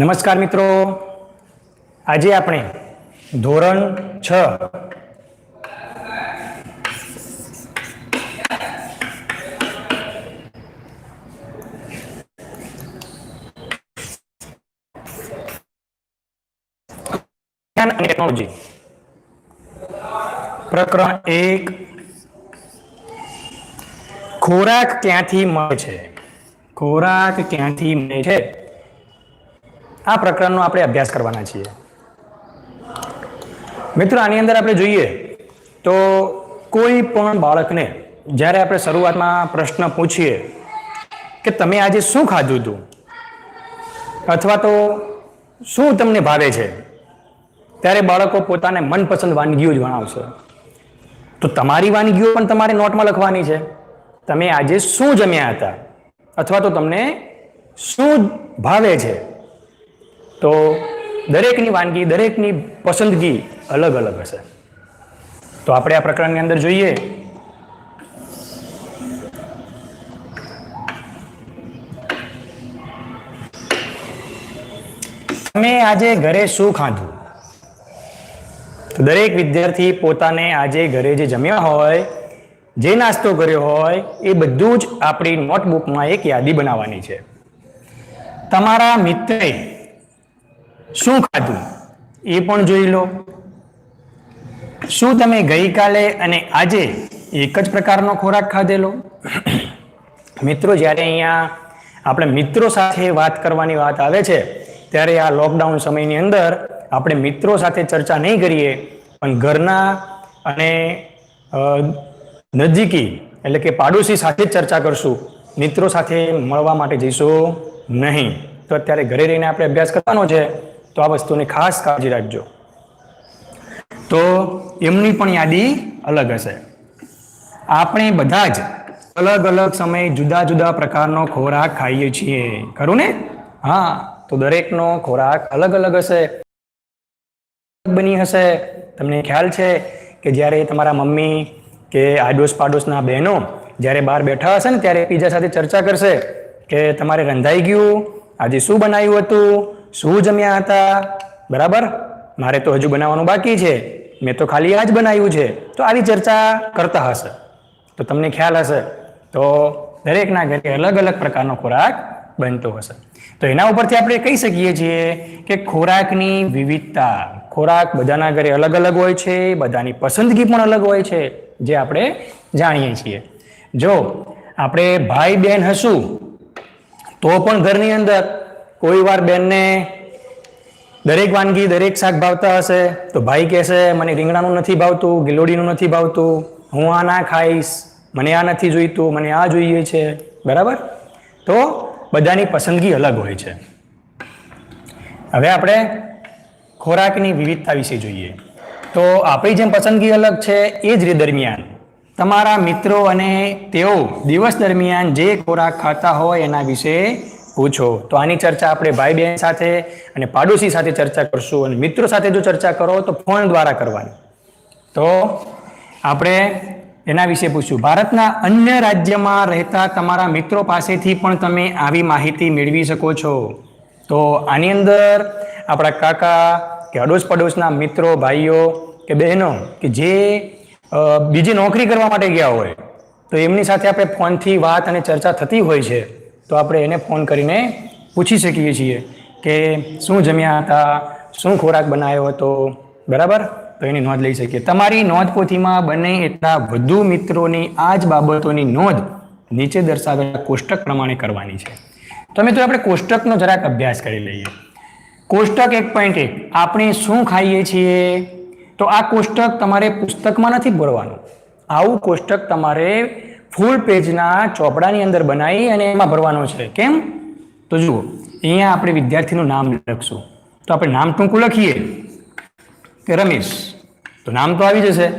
નમસ્કાર મિત્રો. આજે આપણે ધોરણ છ. ટેકનોલોજી પ્રકરણ એક. ખોરાક ક્યાંથી મળે છે? ખોરાક ક્યાંથી મળે છે? આ પ્રકરણનો આપણે અભ્યાસ કરવાના છીએ. મિત્રો, આની અંદર આપણે જોઈએ તો કોઈ પણ બાળકને જ્યારે આપણે શરૂઆતમાં પ્રશ્ન પૂછીએ કે તમે આજે શું ખાધું હતું? અથવા તો શું તમને ભાવે છે? ત્યારે બાળકો પોતાને મનપસંદ વાનગીઓ જ જણાવશે તો તમારી વાનગીઓ પણ તમારે નોટમાં લખવાની છે. તમે આજે શું જમ્યા હતા? અથવા તો તમને શું ભાવે છે? તો દરેકની વાનગી, દરેકની પસંદગી અલગ અલગ હશે. તો આપણે આ પ્રકરણની અંદર જોઈએ. તમે આજે ઘરે શું ખાધું? તો દરેક વિદ્યાર્થી પોતાને આજે ઘરે જે જમ્યા હોય, જે નાસ્તો કર્યો હોય, એ બધું જ આપણી નોટબુકમાં એક યાદી બનાવવાની છે. તમારા મિત્રે શું ખાધું? એ પણ જોઈ લો. શું તમે ગઈકાલે અને આજે એક જ પ્રકારનો ખોરાક ખાધેલો? મિત્રો, જ્યારે અહીંયા આપણે મિત્રો સાથે વાત કરવાની વાત આવે છે, ત્યારે આ લોકડાઉન સમયની અંદર આપણે મિત્રો સાથે ચર્ચા નહીં કરીએ, પણ ઘરના અને નજીકી એટલે કે પાડોશી સાથે જ ચર્ચા કરશું. મિત્રો સાથે મળવા માટે જઈશું નહીં. તો અત્યારે ઘરે રહીને આપણે અભ્યાસ કરવાનો છે. તો આ વસ્તુની ખાસ કાળજી રાખજો. તો એમની પણ યાદી અલગ હશે. આપણે બધા જ અલગ અલગ સમયે જુદા જુદા પ્રકારનો ખોરાક ખાઈએ છીએ. ખરું ને? હા, તો દરેકનો ખોરાક અલગ અલગ હશે. બની હશે. તમને ખ્યાલ છે કે જ્યારે તમારા મમ્મી કે આડોશ પાડોશના બહેનો જ્યારે બહાર બેઠા હશે ને ત્યારે એકબીજા સાથે ચર્ચા કરશે કે તમારે રંધાઈ ગયું, આજે શું બનાવ્યું હતું? શું જમ્યા હતા? બરાબર? મારે તો હજુ બનાવવાનું બાકી છે. મેં તો ખાલી આ જ બનાવ્યું છે. તો આવી ચર્ચા કરતા હશે. તો તમને ખ્યાલ હશે. તો દરેકના ઘરે અલગ અલગ પ્રકારનો ખોરાક બનતો હશે. તો એના ઉપરથી આપણે કહી શકીએ છીએ કે ખોરાકની વિવિધતા. ખોરાક બધાના ઘરે અલગ અલગ હોય છે, બધાની પસંદગી પણ અલગ હોય છે, જે આપણે જાણીએ છીએ. જો આપણે ભાઈ બહેન હશું, તો પણ ઘરની અંદર કોઈ વાર બેનને દરેક વાનગી, દરેક શાક ભાવતા હશે તો ભાઈ કહેશે, મને રીંગણાનું નથી ભાવતું, ગિલોડીનું નથી ભાવતું, હું આ ના ખાઈશ, મને આ નથી જોઈતું, મને આ જોઈએ છે. બરાબર? તો બધાની પસંદગી અલગ હોય છે. હવે આપણે ખોરાકની વિવિધતા વિશે જોઈએ. તો આપણી જેમ પસંદગી અલગ છે એ જ રીતે દરમિયાન. તમારા મિત્રો અને તેઓ દિવસ દરમિયાન જે ખોરાક ખાતા હોય એના વિશે પૂછો, તો આની ચર્ચા આપણે ભાઈ બહેન સાથે અને પાડોશી સાથે ચર્ચા કરશું અને મિત્રો સાથે જો ચર્ચા કરો તો ફોન દ્વારા કરવાની. તો આપણે એના વિશે પૂછ્યું. ભારતના અન્ય રાજ્યમાં રહેતા તમારા મિત્રો પાસેથી પણ તમે આવી માહિતી મેળવી શકો છો. તો આની અંદર આપણા કાકા કે અડોશ પડોશના મિત્રો, ભાઈઓ કે બહેનો કે જે બીજી નોકરી કરવા માટે ગયા હોય, તો એમની સાથે આપણે ફોનથી વાત અને ચર્ચા થતી હોય છે. તો આપણે એને ફોન કરીને પૂછી શકીએ છીએ કે શું જમ્યા હતા, શું ખોરાક બનાવ્યો હતો, બરાબર? તો એની નોંધ લઈ શકીએ. તમારી નોંધ પોથીમાં બને એટલા વધુ મિત્રોની આ જ બાબતોની નોંધ નીચે દર્શાવેલા કોષ્ટક પ્રમાણે કરવાની છે. તો મિત્રો, આપણે કોષ્ટકનો જરાક અભ્યાસ કરી લઈએ. કોષ્ટક એક પોઈન્ટ એક. આપણે શું ખાઈએ છીએ? તો આ કોષ્ટક તમારે પુસ્તકમાં નથી ભરવાનું. આવું કોષ્ટક તમારે ફૂલ પેજના ચોપડાની અંદર બનાવી અને એમાં ભરવાનો છે. કેમ? તો જુઓ, અહીંયા આપણે વિદ્યાર્થીનું નામ લખશું. તો આપણે નામ ટૂંકું લખીએ. કે રમેશ. તો નામ તો આવી જશે.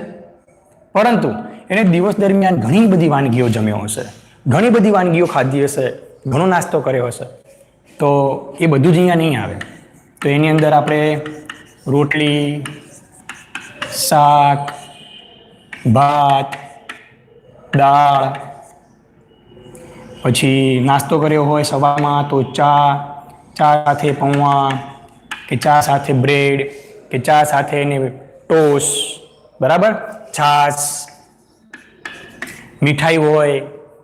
પરંતુ એને દિવસ દરમિયાન ઘણી બધી વાનગીઓ જમ્યો હશે. ઘણી બધી વાનગીઓ ખાધી હશે. ઘણો નાસ્તો કર્યો હશે. તો એ બધું જ અહીંયા નહીં આવે. તો એની અંદર આપણે રોટલી, શાક, ભાત દાળ, પછી નાસ્તો કર્યો હોય સવારમાં તો ચા ચા સાથે પૌવા કે ચા સાથે બ્રેડ કે ચા સાથે એને ટોસ, બરાબર? છાશ, મીઠાઈ હોય.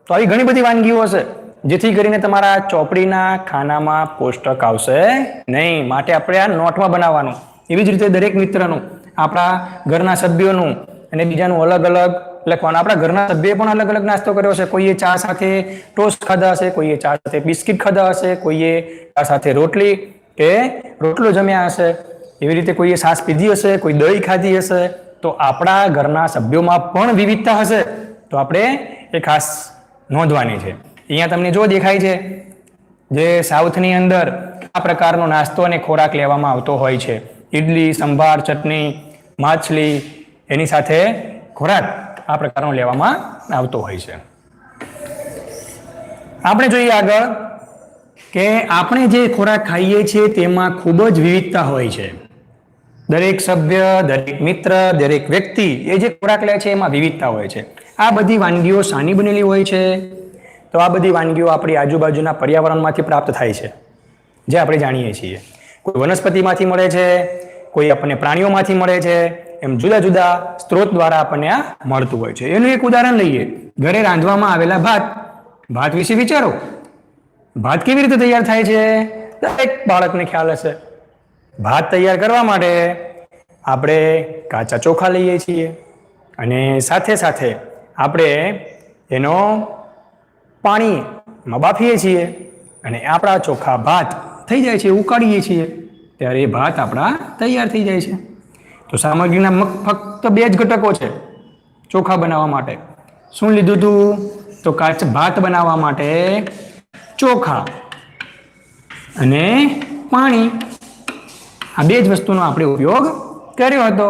તો આવી ઘણી બધી વાનગીઓ હશે, જેથી કરીને તમારા ચોપડીના ખાનામાં કોષ્ટક આવશે નહીં. માટે આપણે આ નોટમાં બનાવવાનું. એવી જ રીતે દરેક મિત્રનું, આપણા ઘરના સભ્યોનું અને બીજાનું અલગ અલગ લખવાનું. આપણા ઘરના સભ્યએ પણ અલગ અલગ નાસ્તો કર્યો હશે. કોઈએ ચા સાથે ટોસ્ટ ખાધા હશે, કોઈએ ચા સાથે બિસ્કિટ ખાધા હશે, કોઈએ ચા સાથે રોટલી. કે રોટલો જમ્યા હશે. એવી રીતે કોઈએ સાસ પીધી હશે, કોઈ દહીં ખાધી હશે. તો આપણા ઘરના સભ્યોમાં પણ વિવિધતા હશે. તો આપણે એ ખાસ નોંધવાની છે. અહીંયા તમને જો દેખાય છે જે સાઉથની અંદર આ પ્રકારનો નાસ્તો અને ખોરાક લેવામાં આવતો હોય છે. ઇડલી સંભાર, ચટણી, માછલી, એની સાથે ખોરાક. આ પ્રકારનો લેવામાં આવતો હોય છે. આપણે જોઈએ આગળ કે આપણે જે ખોરાક ખાઈએ છીએ તેમાં ખૂબ જ વિવિધતા હોય છે. દરેક સભ્ય, દરેક મિત્ર, દરેક વ્યક્તિ એ જે ખોરાક લે છે એમાં વિવિધતા હોય છે. આ બધી વાનગીઓ સાની બનેલી હોય છે. તો આ બધી વાનગીઓ આપણી આજુબાજુના પર્યાવરણમાંથી પ્રાપ્ત થાય છે, જે આપણે જાણીએ છીએ. કોઈ વનસ્પતિમાંથી મળે છે, કોઈ આપણને પ્રાણીઓમાંથી મળે છે એમ જુદા જુદા સ્ત્રોત દ્વારા આપણને આ મળતું હોય છે. એનું એક ઉદાહરણ લઈએ. ઘરે રાંધવામાં આવેલા ભાત. ભાત વિશે વિચારો. ભાત કેવી રીતે તૈયાર થાય છે? દરેક બાળકને ખ્યાલ હશે. ભાત તૈયાર કરવા માટે આપણે કાચા ચોખા લઈએ છીએ અને સાથે સાથે આપણે એનો પાણીમાં બાફીએ છીએ અને આપણા ચોખા ભાત થઈ જાય છે, ઉકાળીએ છીએ. ત્યારે એ ભાત આપણા તૈયાર થઈ જાય છે. તો સામગ્રીના ફક્ત બે જ ઘટકો છે, ચોખા બનાવવા માટે. શું લીધું હતું તો કાચ ભાત બનાવવા માટે ચોખા અને પાણી. આ બે જ વસ્તુનો આપણે ઉપયોગ કર્યો હતો.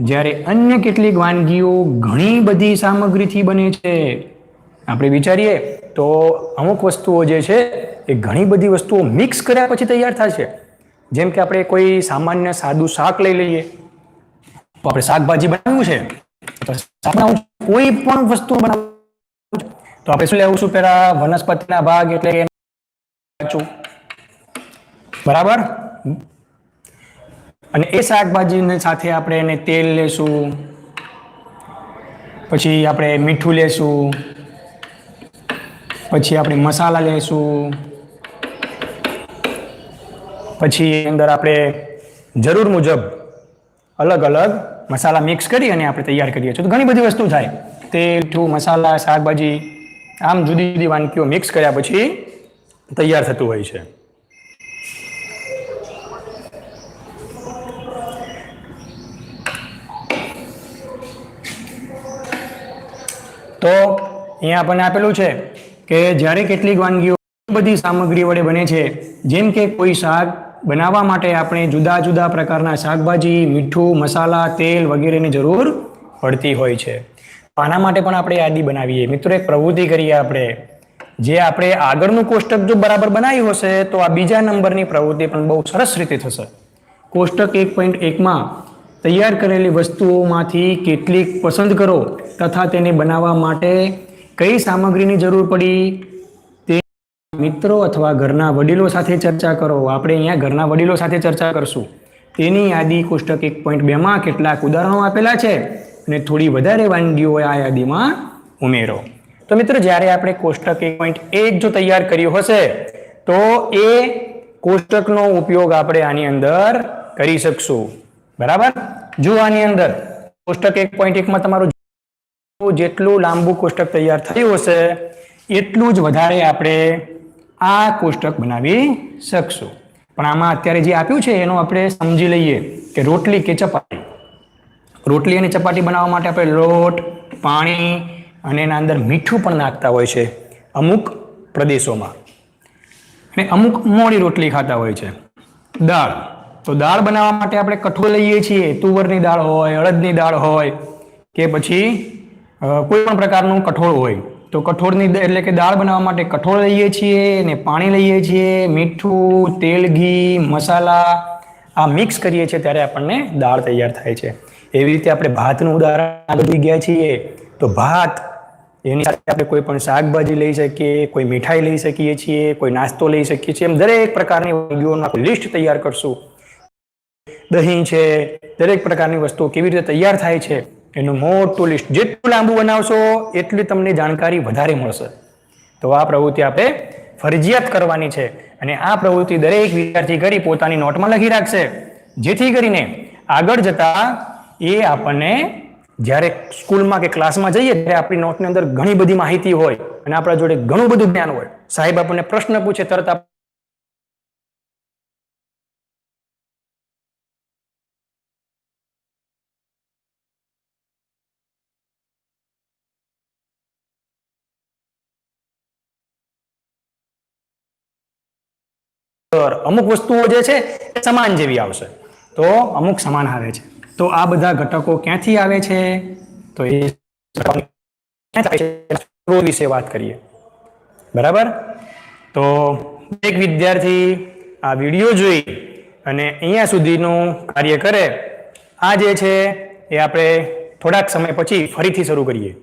જ્યારે અન્ય કેટલીક વાનગીઓ ઘણી બધી સામગ્રીથી બને છે. આપણે વિચારીએ તો અમુક વસ્તુઓ જે છે, એ ઘણી બધી વસ્તુઓ મિક્સ કર્યા પછી તૈયાર થાય છે. જેમ કે આપણે કોઈ સામાન્ય સાદું શાક લઈ લઈએ. તો આપણે શાકભાજી બનાવ્યું છે. કોઈ પણ વસ્તુ બનાવવું તો આપણે શું લેવું છું પેલા વનસ્પતિના ભાગ એટલે બરાબર? અને એ શાકભાજીને સાથે આપણે એને તેલ લેશું. પછી આપણે મીઠું લેશું. પછી આપણે મસાલા લેશું. પછી અંદર આપણે જરૂર મુજબ અલગ અલગ મસાલા મિક્સ કરી અને આપણે તૈયાર કરીએ છીએ. તો ઘણી બધી વસ્તુ થાય. તેલ મીઠું મસાલા, શાકભાજી, આમ જુદી જુદી વાનગીઓ મિક્સ કર્યા પછી તૈયાર થતું હોય છે. તો અહીંયા આપણને આપેલું છે કે જ્યારે કેટલીક વાનગીઓ બધી સામગ્રી વડે બને છે, જેમ કે કોઈ શાક બનાવવા માટે આપણે જુદા જુદા પ્રકારના શાકભાજી, મીઠું, મસાલા, તેલ વગેરેની જરૂર પડતી હોય છે. પાના માટે પણ આપણે યાદી બનાવીએ. મિત્રો, એક પ્રવૃત્તિ કરીએ આપણે. જે આપણે આગળનું કોષ્ટક જો બરાબર બનાવ્યું હશે, તો આ બીજા નંબરની પ્રવૃત્તિ પણ બહુ સરસ રીતે થશે. કોષ્ટક એક પોઈન્ટ એકમાં, તૈયાર કરેલી વસ્તુઓમાંથી કેટલીક પસંદ કરો તથા તેને બનાવવા માટે કઈ સામગ્રીની જરૂર પડી? મિત્રો અથવા ઘરના વડીલો સાથે ચર્ચા કરો. આપણે અહીંયા ઘરના વડીલો સાથે ચર્ચા કરશું. તેની યાદી કોષ્ટક એક પોઈન્ટ બેમાં કેટલાક ઉદાહરણો આપેલા છે અને થોડી વધારે વાનગીઓ આ યાદીમાં ઉમેરો. તો મિત્રો, જ્યારે આપણે કોષ્ટક એક પોઈન્ટ એક જો તૈયાર કર્યું હશે, તો એ કોષ્ટકનો ઉપયોગ આપણે આની અંદર કરી શકશું. બરાબર? જો આની અંદર કોષ્ટક એક પોઈન્ટ એકમાં તમારું જેટલું લાંબુ કોષ્ટક તૈયાર થયું હશે, એટલું જ વધારે આપણે આ કોષ્ટક બનાવી શકશું. પણ આમાં અત્યારે જે આપ્યું છે, એનો આપણે સમજી લઈએ કે રોટલી કે ચપાટી. રોટલી અને ચપાટી બનાવવા માટે આપણે લોટ, પાણી અને એના અંદર મીઠું પણ નાખતા હોય છે અમુક પ્રદેશોમાં. અને અમુક મોડી રોટલી ખાતા હોય છે. દાળ. તો દાળ બનાવવા માટે આપણે કઠોળ લઈએ છીએ. તુવરની દાળ હોય, અડદની દાળ હોય કે પછી કોઈ પણ પ્રકારનું કઠોળ હોય. તો કઠોળની એટલે કે દાળ બનાવવા માટે કઠોળ લઈએ છીએ ને પાણી લઈએ છીએ, મીઠું, તેલ, ઘી, મસાલા, આ મિક્સ કરીએ છીએ ત્યારે આપણને દાળ તૈયાર થાય છે. એવી રીતે આપણે ભાતનું ઉદાહરણ આગળ ગયા છીએ. તો ભાત, એની સાથે આપણે કોઈ પણ શાકભાજી લઈ શકીએ, કોઈ મીઠાઈ લઈ શકીએ છીએ, કોઈ નાસ્તો લઈ શકીએ છીએ, એમ દરેક પ્રકારની વાનગીઓનું લિસ્ટ તૈયાર કરશું. દહીં છે, દરેક પ્રકારની વસ્તુઓ કેવી રીતે તૈયાર થાય છે. એનું મોટું લિસ્ટ જેટલું લાંબુ બનાવશો, એટલી તમને જાણકારી વધારે મળશે. તો આ પ્રવૃત્તિ આપણે ફરજિયાત કરવાની છે. અને આ પ્રવૃત્તિ દરેક વિદ્યાર્થી કરી પોતાની નોટમાં લખી રાખશે. જેથી કરીને આગળ જતા એ આપણને જ્યારે સ્કૂલમાં કે ક્લાસમાં જઈએ ત્યારે આપણી નોટની અંદર ઘણી બધી માહિતી હોય અને આપણા જોડે ઘણું બધું જ્ઞાન હોય. સાહેબ આપણને પ્રશ્ન પૂછે તરત આપ- અમુક વસ્તુઓ જે છે એ સમાન જેવી આવશે. તો અમુક સમાન આવે છે. તો આ બધા ઘટકો ક્યાંથી આવે છે? તો એ વિશે વાત કરીએ. બરાબર? તો એક વિદ્યાર્થી આ વીડિયો જોઈ અને અહીંયા સુધીનું કાર્ય કરે. આ જે છે એ આપણે થોડાક સમય પછી ફરીથી શરૂ કરીએ.